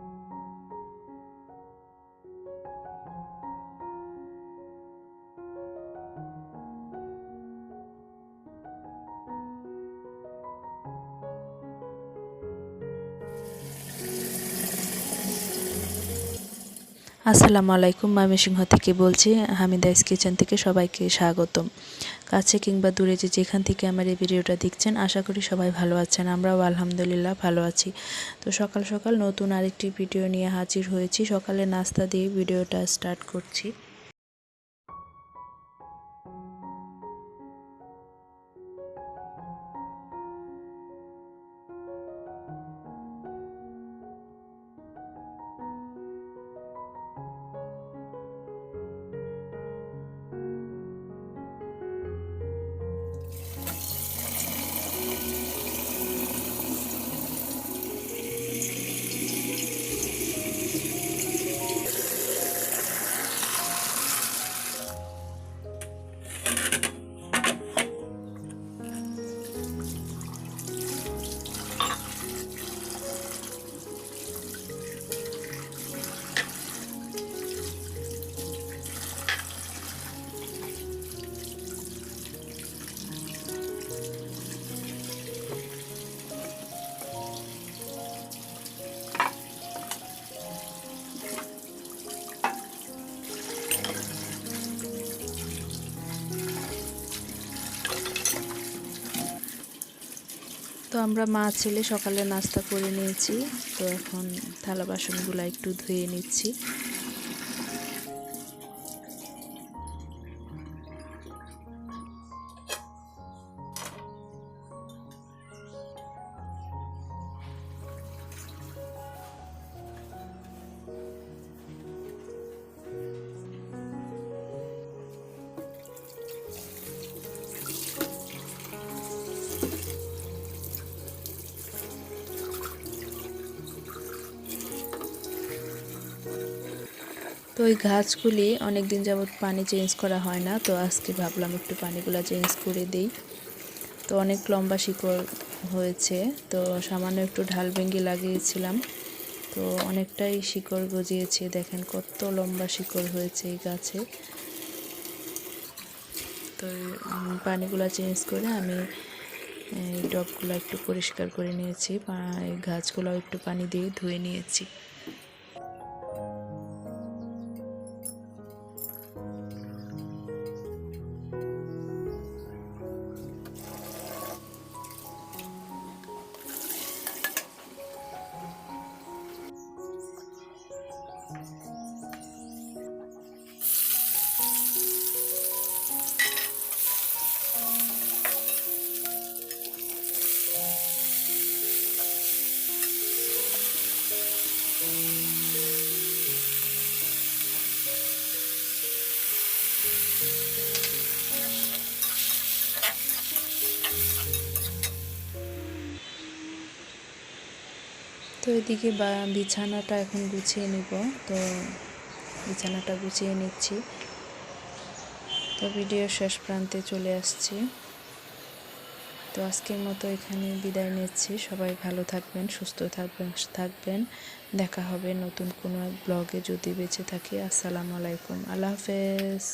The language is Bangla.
thank you আসসালামু আলাইকুম ময়মনসিংহ থেকে বলছি হামিদাইস কিচেন থেকে সবাইকে স্বাগতম। কাছে কিংবা দূরে যে যেখান থেকে আমার এই ভিডিওটা দেখছেন, আশা করি সবাই ভালো আছেন, আমরাও আলহামদুলিল্লাহ ভালো আছি। তো সকাল সকাল নতুন আরেকটি ভিডিও নিয়ে হাজির হয়েছি, সকালে নাস্তা দিয়ে ভিডিওটা স্টার্ট করছি। তো আমরা মা ছেলে সকালে নাস্তা করে নিয়েছি। তো এখন থালা বাসনগুলো একটু ধুয়ে নিচ্ছি। তো ওই গাছগুলি অনেক দিন যাবৎ পানি চেঞ্জ করা হয় না, তো আজকে ভাবলাম একটু পানিগুলো চেঞ্জ করে দেই। তো অনেক লম্বা শিকড় হয়েছে, তো সামান্য একটু ঢাল ভেঙ্গি লাগিয়েছিলাম, তো অনেকটাই শিকড় গজিয়েছে। দেখেন কত লম্বা শিকড় হয়েছে এই গাছে। তো পানিগুলো চেঞ্জ করে আমি, এই টবগুলো একটু পরিষ্কার করে নিয়েছি গাছগুলো একটু পানি দিয়ে ধুয়ে নিয়েছি। তো এদিকে বিছানাটা এখন গুছিয়ে নিব। তো বিছানাটা গুছিয়ে নিচ্ছি। তো ভিডিও শেষ প্রান্তে চলে আসছি। তো আজকের মতো এখানে বিদায় নিচ্ছি। সবাই ভালো থাকবেন, সুস্থ থাকবেন থাকবেন। দেখা হবে নতুন কোনো ব্লগে যদি বেঁচে থাকি। আসসালামু আলাইকুম। আল্লাহ হাফেজ।